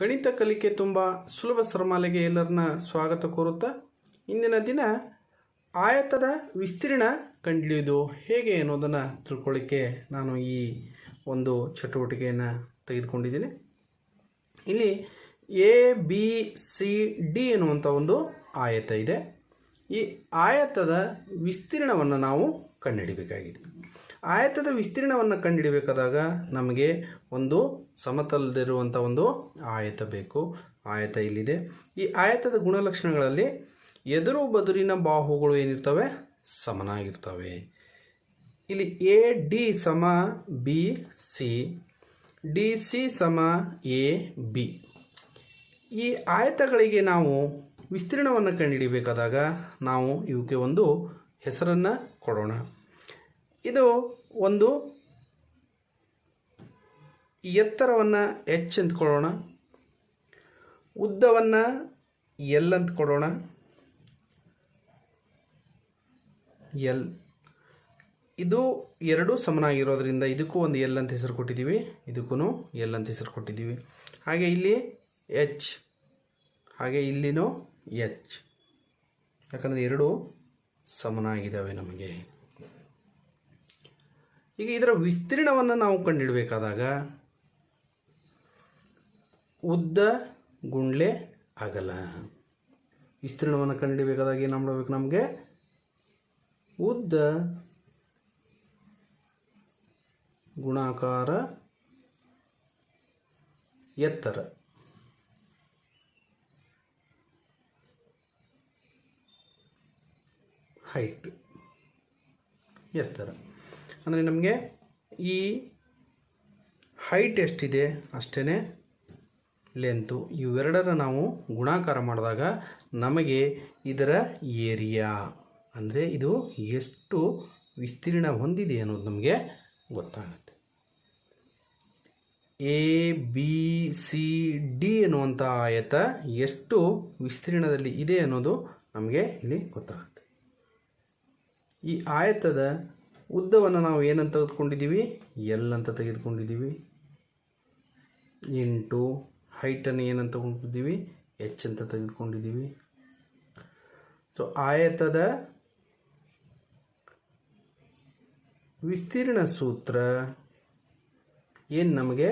ಗಣಿತ ಕಲಿಕೆ ತುಂಬ ಸುಲಭ ಸರಮಾಲೆಗೆ ಎಲ್ಲರನ್ನ ಸ್ವಾಗತ ಕೋರುತ್ತಾ, ಇಂದಿನ ದಿನ ಆಯತದ ವಿಸ್ತೀರ್ಣ ಕಂಡುಹಿಡಿಯೋದು ಹೇಗೆ ಅನ್ನೋದನ್ನು ತಿಳ್ಕೊಳ್ಳಿಕ್ಕೆ ನಾನು ಈ ಒಂದು ಚಟುವಟಿಕೆಯನ್ನು ತೆಗೆದುಕೊಂಡಿದ್ದೀನಿ. ಇಲ್ಲಿ ಎ ಬಿ ಸಿ ಡಿ ಎನ್ನುವಂಥ ಒಂದು ಆಯತ ಇದೆ. ಈ ಆಯತದ ವಿಸ್ತೀರ್ಣವನ್ನು ನಾವು ಕಂಡುಹಿಡಿಬೇಕಾಗಿದೆ. ಆಯತದ ವಿಸ್ತೀರ್ಣವನ್ನು ಕಂಡುಹಿಡಿಬೇಕಾದಾಗ ನಮಗೆ ಒಂದು ಸಮತಲದಿರುವಂಥ ಒಂದು ಆಯತ ಬೇಕು. ಆಯತ ಇಲ್ಲಿದೆ. ಈ ಆಯತದ ಗುಣಲಕ್ಷಣಗಳಲ್ಲಿ ಎದುರು ಬದುರಿನ ಬಾಹುಗಳು ಏನಿರ್ತವೆ? ಸಮನಾಗಿರ್ತವೆ. ಇಲ್ಲಿ ಎ ಡಿ ಸಮ ಬಿ ಸಿ ಡಿ ಸಿ ಸಮ ಎ ಬಿ ಈ ಆಯತಗಳಿಗೆ ನಾವು ವಿಸ್ತೀರ್ಣವನ್ನು ಕಂಡುಹಿಡಿಬೇಕಾದಾಗ ನಾವು ಇವಕ್ಕೆ ಒಂದು ಹೆಸರನ್ನು ಕೊಡೋಣ. ಇದು ಒಂದು ಎತ್ತರವನ್ನು ಎಚ್ ಅಂತ ಕೊಡೋಣ. ಉದ್ದವನ್ನು ಎಲ್ ಅಂತ ಕೊಡೋಣ. ಎಲ್ ಇದು ಎರಡೂ ಸಮನಾಗಿರೋದ್ರಿಂದ ಇದಕ್ಕೂ ಒಂದು ಎಲ್ ಅಂತ ಹೆಸರು ಕೊಟ್ಟಿದ್ದೀವಿ. ಇದಕ್ಕೂ ಎಲ್ ಅಂತ ಹೆಸರು ಕೊಟ್ಟಿದ್ದೀವಿ. ಹಾಗೆ ಇಲ್ಲಿ ಎಚ್ ಹಾಗೆ ಇಲ್ಲಿನೂ ಎಚ್ ಯಾಕಂದರೆ ಎರಡೂ ಸಮನಾಗಿದ್ದಾವೆ ನಮಗೆ. ಈಗ ಇದರ ವಿಸ್ತೀರ್ಣವನ್ನು ನಾವು ಕಂಡುಹಿಡಬೇಕಾದಾಗ ಉದ್ದ ಗುಂಡ್ಲೆ ಅಗಲ. ವಿಸ್ತೀರ್ಣವನ್ನು ಕಂಡುಹಿಡಬೇಕಾದಾಗ ಏನು ಮಾಡಬೇಕು ನಮಗೆ? ಉದ್ದ ಗುಣಾಕಾರ ಎತ್ತರ. ಹೈಟ್ ಎತ್ತರ. ಅಂದರೆ ನಮಗೆ ಈ ಹೈಟ್ ಎಷ್ಟಿದೆ ಅಷ್ಟೇ ಲೆಂತು ಇವೆರಡರ ನಾವು ಗುಣಾಕಾರ ಮಾಡಿದಾಗ ನಮಗೆ ಇದರ ಏರಿಯಾ ಅಂದರೆ ಇದು ಎಷ್ಟು ವಿಸ್ತೀರ್ಣ ಹೊಂದಿದೆ ಅನ್ನೋದು ನಮಗೆ ಗೊತ್ತಾಗುತ್ತೆ. ಎ ಬಿ ಸಿ ಡಿ ಎನ್ನುವಂಥ ಆಯತ ಎಷ್ಟು ವಿಸ್ತೀರ್ಣದಲ್ಲಿ ಇದೆ ಅನ್ನೋದು ನಮಗೆ ಇಲ್ಲಿ ಗೊತ್ತಾಗುತ್ತೆ. ಈ ಆಯತದ ಉದ್ದವನ್ನು ನಾವು ಏನಂತ ತೆಗೆದುಕೊಂಡಿದ್ದೀವಿ? ಎಲ್ ಅಂತ ತೆಗೆದುಕೊಂಡಿದ್ದೀವಿ. ಇಂಟು ಹೈಟನ್ನು ಏನಂತ ತಗೊಂಡಿದ್ದೀವಿ ಎಚ್ ಅಂತ ತೆಗೆದುಕೊಂಡಿದ್ದೀವಿ. ಸೊ ಆಯತದ ವಿಸ್ತೀರ್ಣ ಸೂತ್ರ ಏನು ನಮಗೆ?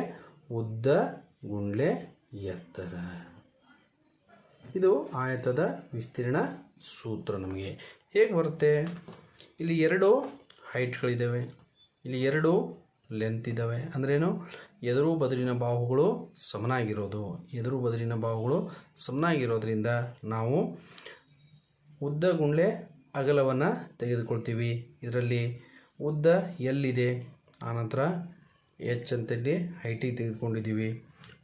ಉದ್ದ ಗುಂಡ್ಲೆ ಎತ್ತರ. ಇದು ಆಯತದ ವಿಸ್ತೀರ್ಣ ಸೂತ್ರ ನಮಗೆ. ಹೇಗೆ ಬರುತ್ತೆ? ಇಲ್ಲಿ ಎರಡು ಹೈಟ್ಗಳಿದ್ದಾವೆ. ಇಲ್ಲಿ ಎರಡು ಲೆಂತ್ ಇದ್ದಾವೆ. ಅಂದ್ರೇನು ಎದುರು ಬದಲಿನ ಬಾಹುಗಳು ಸಮನಾಗಿರೋದು. ಎದುರು ಬದಲಿನ ಬಾಹುಗಳು ಸಮನಾಗಿರೋದ್ರಿಂದ ನಾವು ಉದ್ದ ಗುಂಡ್ಲೆ ಅಗಲವನ್ನು ತೆಗೆದುಕೊಳ್ತೀವಿ. ಇದರಲ್ಲಿ ಉದ್ದ ಎಲ್ಲಿದೆ? ಆನಂತರ ಎಚ್ ಅಂತಲ್ಲಿ ಹೈಟಿಗೆ ತೆಗೆದುಕೊಂಡಿದ್ದೀವಿ.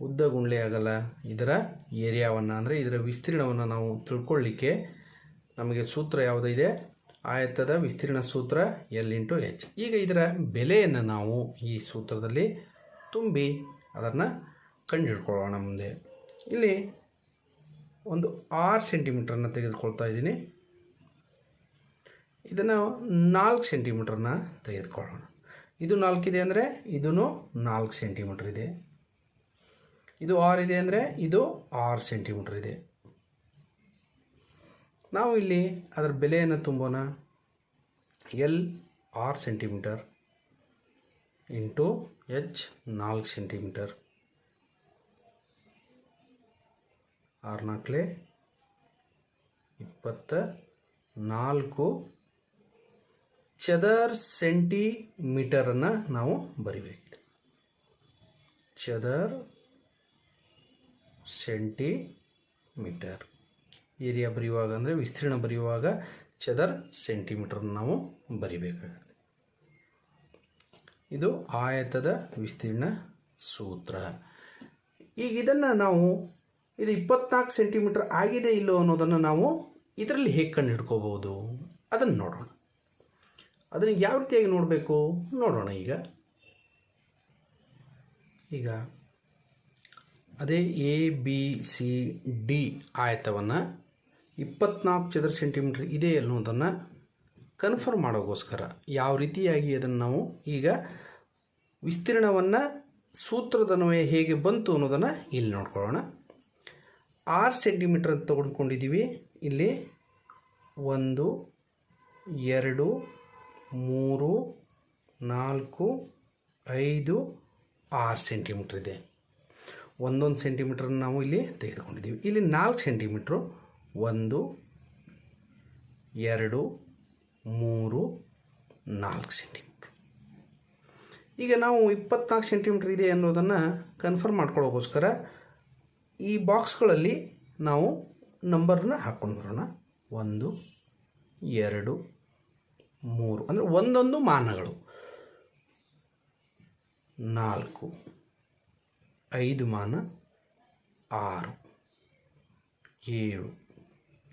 ಉದ್ದ ಗುಂಡ್ಲೆ ಅಗಲ ಇದರ ಏರಿಯಾವನ್ನು ಅಂದರೆ ಇದರ ವಿಸ್ತೀರ್ಣವನ್ನು ನಾವು ತಿಳ್ಕೊಳ್ಳಿಕ್ಕೆ ನಮಗೆ ಸೂತ್ರ ಯಾವುದಿದೆ ಆಯತದ ವಿಸ್ತೀರ್ಣ ಸೂತ್ರ ಎಲ್ ಇಂಟು ಎಚ್ ಈಗ ಇದರ ಬೆಲೆಯನ್ನು ನಾವು ಈ ಸೂತ್ರದಲ್ಲಿ ತುಂಬಿ ಅದನ್ನು ಕಂಡುಹಿಡ್ಕೊಳ್ಳೋಣ ಮುಂದೆ. ಇಲ್ಲಿ ಒಂದು ಆರು ಸೆಂಟಿಮೀಟ್ರನ್ನ ತೆಗೆದುಕೊಳ್ತಾ ಇದ್ದೀನಿ. ಇದನ್ನು ನಾಲ್ಕು ಸೆಂಟಿಮೀಟ್ರನ್ನ ತೆಗೆದುಕೊಳ್ಳೋಣ. ಇದು ನಾಲ್ಕಿದೆ ಅಂದರೆ ಇದೂ ನಾಲ್ಕು ಸೆಂಟಿಮೀಟ್ರ್ ಇದೆ. ಇದು ಆರು ಇದೆ ಅಂದರೆ ಇದು ಆರು ಸೆಂಟಿಮೀಟ್ರ್ ಇದೆ. ನಾವು ಇಲ್ಲಿ ಅದರ ಬೆಲೆಯನ್ನು ತುಂಬೋಣ. L R centimetre into H ನಾಲ್ಕು ಸೆಂಟಿಮೀಟರ್ ಆರು ನಾಲ್ಕಲೆ ಇಪ್ಪತ್ತ ನಾಲ್ಕು ಚದರ್ ಸೆಂಟಿಮೀಟರನ್ನು ನಾವು ಬರಿಬೇಕು. ಚದರ್ ಸೆಂಟಿಮೀಟರ್ ಏರಿಯಾ ಬರೆಯುವಾಗ ಅಂದರೆ ವಿಸ್ತೀರ್ಣ ಬರೆಯುವಾಗ ಚದರ್ ಸೆಂಟಿಮೀಟರ್ನ ನಾವು ಬರಿಬೇಕಾಗುತ್ತೆ. ಇದು ಆಯತದ ವಿಸ್ತೀರ್ಣ ಸೂತ್ರ. ಈಗ ಇದನ್ನು ನಾವು ಇದು ಇಪ್ಪತ್ನಾಲ್ಕು ಸೆಂಟಿಮೀಟರ್ ಆಗಿದೆ ಇಲ್ಲೋ ಅನ್ನೋದನ್ನು ನಾವು ಇದರಲ್ಲಿ ಹೇಗೆ ಕಂಡು ಹಿಡ್ಕೋಬೋದು ಅದನ್ನು ನೋಡೋಣ. ಅದನ್ನು ಯಾವ ರೀತಿಯಾಗಿ ನೋಡಬೇಕು? ನೋಡೋಣ ಈಗ. ಈಗ ಅದೇ ಎ ಬಿ ಸಿ ಡಿ ಆಯತವನ್ನು ಇಪ್ಪತ್ನಾಲ್ಕು ಚದರ ಸೆಂಟಿಮೀಟ್ರ್ ಇದೆ ಅನ್ನೋದನ್ನು ಕನ್ಫರ್ಮ್ ಮಾಡೋಕ್ಕೋಸ್ಕರ ಯಾವ ರೀತಿಯಾಗಿ ಅದನ್ನು ನಾವು ಈಗ ವಿಸ್ತೀರ್ಣವನ್ನು ಸೂತ್ರದನ್ವಯ ಹೇಗೆ ಬಂತು ಅನ್ನೋದನ್ನು ಇಲ್ಲಿ ನೋಡ್ಕೊಳ್ಳೋಣ. ಆರು ಸೆಂಟಿಮೀಟ್ರ್ ಅಂತ ತೊಗೊಂಡ್ಕೊಂಡಿದ್ದೀವಿ ಇಲ್ಲಿ ಒಂದು, ಎರಡು, ಮೂರು, ನಾಲ್ಕು, ಐದು, ಆರು ಸೆಂಟಿಮೀಟ್ರ್ ಇದೆ. ಒಂದೊಂದು ಸೆಂಟಿಮೀಟ್ರನ್ನ ನಾವು ಇಲ್ಲಿ ತೆಗೆದುಕೊಂಡಿದ್ದೀವಿ ಇಲ್ಲಿ ನಾಲ್ಕು ಸೆಂಟಿಮೀಟ್ರು ಒಂದು, ಎರಡು, ಮೂರು, ನಾಲ್ಕು ಸೆಂಟಿಮೀಟ್ರ್ ಈಗ ನಾವು ಇಪ್ಪತ್ನಾಲ್ಕು ಸೆಂಟಿಮೀಟ್ರ್ ಇದೆ ಅನ್ನೋದನ್ನು ಕನ್ಫರ್ಮ್ ಮಾಡ್ಕೊಳ್ಳೋಕ್ಕೋಸ್ಕರ ಈ ಬಾಕ್ಸ್ಗಳಲ್ಲಿ ನಾವು ನಂಬರ್ನ ಹಾಕ್ಕೊಂಡು ಬರೋಣ. ಒಂದು, ಎರಡು, ಮೂರು. ಅಂದರೆ ಒಂದೊಂದು ಮಾನಗಳು. ನಾಲ್ಕು, ಐದು ಮಾನ, ಆರು, ಏಳು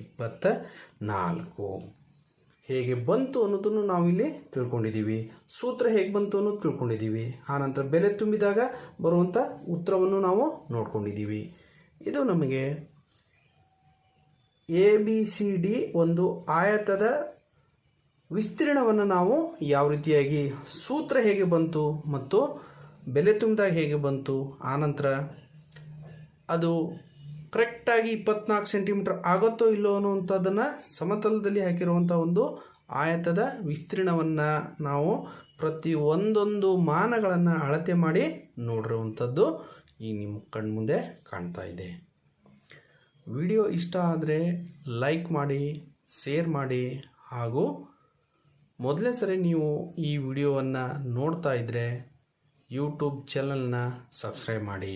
ಇಪ್ಪತ್ತ ನಾಲ್ಕು ಹೇಗೆ ಬಂತು ಅನ್ನೋದನ್ನು ನಾವಿಲ್ಲಿ ತಿಳ್ಕೊಂಡಿದ್ದೀವಿ. ಸೂತ್ರ ಹೇಗೆ ಬಂತು ಅನ್ನೋದು ತಿಳ್ಕೊಂಡಿದ್ದೀವಿ. ಆನಂತರ ಬೆಲೆ ತುಂಬಿದಾಗ ಬರುವಂಥ ಉತ್ತರವನ್ನು ನಾವು ನೋಡ್ಕೊಂಡಿದ್ದೀವಿ. ಇದು ನಮಗೆ ಎ, ಬಿ, ಸಿ, ಡಿ ಒಂದು ಆಯತದ ವಿಸ್ತೀರ್ಣವನ್ನು ನಾವು ಯಾವ ರೀತಿಯಾಗಿ, ಸೂತ್ರ ಹೇಗೆ ಬಂತು ಮತ್ತು ಬೆಲೆ ತುಂಬಿದಾಗ ಹೇಗೆ ಬಂತು. ಆನಂತರ ಅದು ಕರೆಕ್ಟಾಗಿ ಇಪ್ಪತ್ನಾಲ್ಕು ಸೆಂಟಿಮೀಟರ್ ಆಗುತ್ತೋ ಇಲ್ಲೋ ಅನ್ನುವಂಥದ್ದನ್ನು ಸಮತಲದಲ್ಲಿ ಹಾಕಿರುವಂಥ ಒಂದು ಆಯತದ ವಿಸ್ತೀರ್ಣವನ್ನು ನಾವು ಪ್ರತಿ ಒಂದೊಂದು ಮಾನಗಳನ್ನು ಅಳತೆ ಮಾಡಿ ನೋಡಿರುವಂಥದ್ದು ಈ ನಿಮ್ಮ ಕಣ್ಮುಂದೆ ಕಾಣ್ತಾ ಇದೆ. ವಿಡಿಯೋ ಇಷ್ಟ ಆದರೆ ಲೈಕ್ ಮಾಡಿ, ಶೇರ್ ಮಾಡಿ ಹಾಗೂ ಮೊದಲೇ ಸರಿ ನೀವು ಈ ವಿಡಿಯೋವನ್ನು ನೋಡ್ತಾ ಇದ್ದರೆ ಯೂಟ್ಯೂಬ್ ಚಾನಲ್ನ ಸಬ್ಸ್ಕ್ರೈಬ್ ಮಾಡಿ.